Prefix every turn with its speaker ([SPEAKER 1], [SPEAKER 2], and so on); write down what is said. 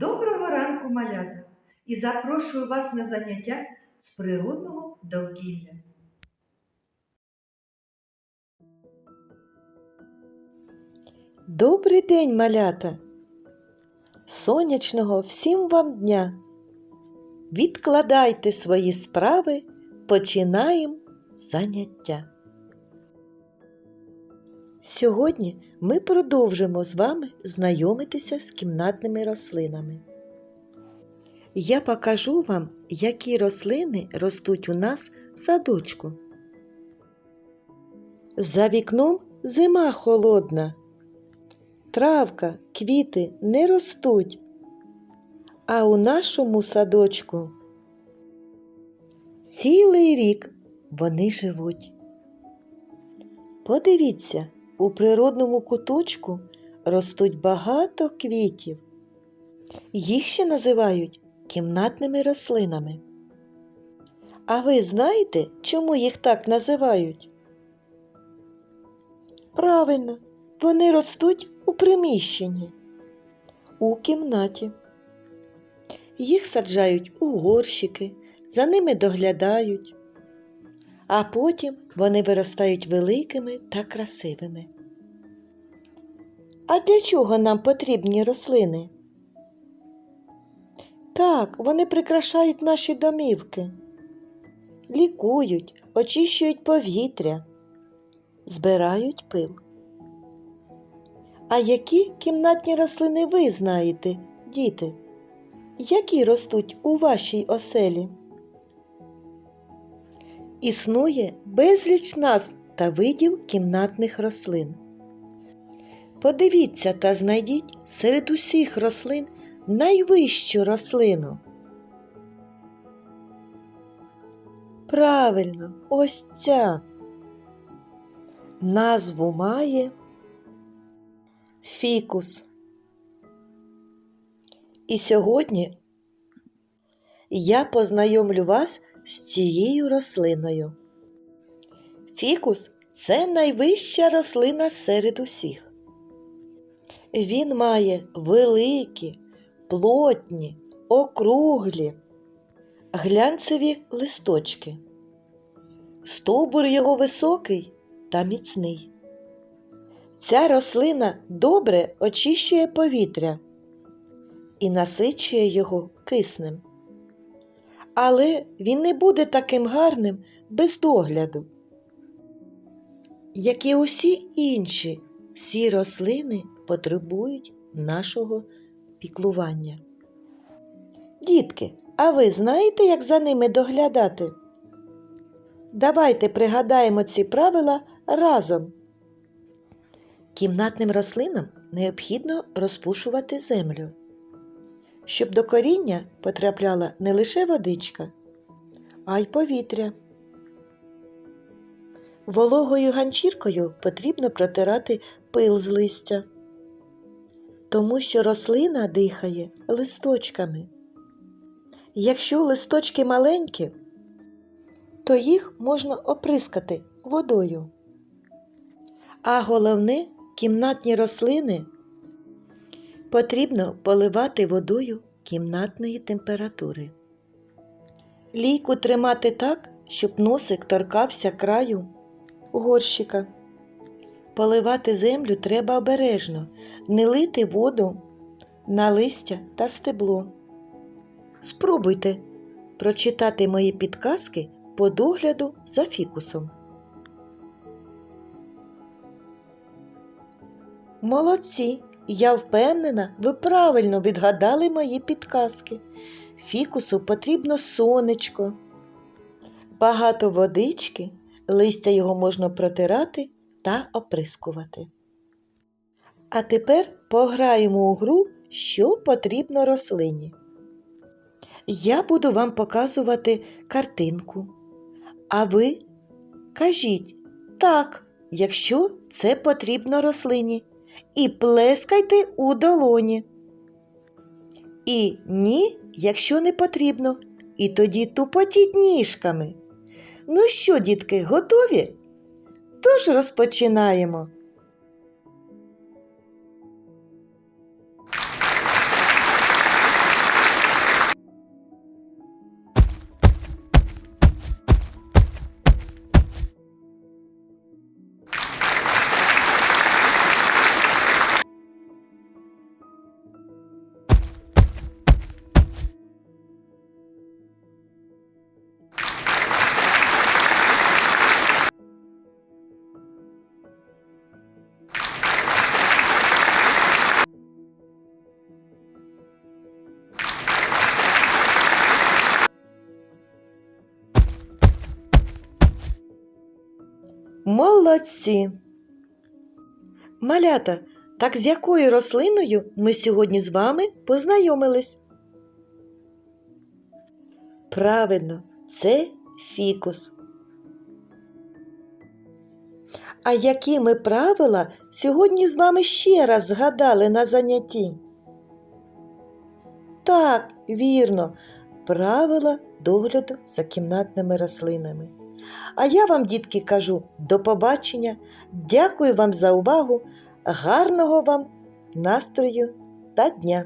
[SPEAKER 1] Доброго ранку, малята! І запрошую вас на заняття з природного довкілля.
[SPEAKER 2] Добрий день, малята! Сонячного всім вам дня! Відкладайте свої справи, починаємо заняття. Сьогодні ми продовжимо з вами знайомитися з кімнатними рослинами. Я покажу вам, які рослини ростуть у нас в садочку. За вікном зима холодна. Травка, квіти не ростуть. А у нашому садочку цілий рік вони живуть. Подивіться, у природному куточку ростуть багато квітів. Їх ще називають кімнатними рослинами. А ви знаєте, чому їх так називають? Правильно, вони ростуть у приміщенні, у кімнаті. Їх саджають у горщики, за ними доглядають, а потім вони виростають великими та красивими. А для чого нам потрібні рослини? Так, вони прикрашають наші домівки, лікують, очищують повітря, збирають пил. А які кімнатні рослини ви знаєте, діти? Які ростуть у вашій оселі? Існує безліч назв та видів кімнатних рослин. Подивіться та знайдіть серед усіх рослин найвищу рослину. Правильно, ось ця. Назву має фікус. І сьогодні я познайомлю вас з цією рослиною. Фікус це найвища рослина серед усіх. Він має великі, плотні, округлі, глянцеві листочки. Стовбур його високий та міцний. Ця рослина добре очищує повітря і насичує його киснем. Але він не буде таким гарним без догляду. Як і усі інші, всі рослини потребують нашого піклування. Дітки, а ви знаєте, як за ними доглядати? Давайте пригадаємо ці правила разом. Кімнатним рослинам необхідно розпушувати землю, щоб до коріння потрапляла не лише водичка, а й повітря. Вологою ганчіркою потрібно протирати пил з листя, тому що рослина дихає листочками. Якщо листочки маленькі, то їх можна оприскати водою. А головне, кімнатні рослини потрібно поливати водою кімнатної температури. Лійку тримати так, щоб носик торкався краю горщика. Поливати землю треба обережно, не лити воду на листя та стебло. Спробуйте прочитати мої підказки по догляду за фікусом. Молодці! Я впевнена, ви правильно відгадали мої підказки. Фікусу потрібно сонечко, багато водички, листя його можна протирати та оприскувати. А тепер пограємо у гру, що потрібно рослині. Я буду вам показувати картинку. А ви кажіть так, якщо це потрібно рослині, і плескайте у долоні. І ні, якщо не потрібно, і тоді тупотіть ніжками. Ну що, дітки, готові? Тож розпочинаємо. Молодці! Малята, так з якою рослиною ми сьогодні з вами познайомились? Правильно, це фікус. А які ми правила сьогодні з вами ще раз згадали на занятті? Так, вірно, правила догляду за кімнатними рослинами. А я вам, дітки, кажу до побачення. Дякую вам за увагу, гарного вам настрою та дня!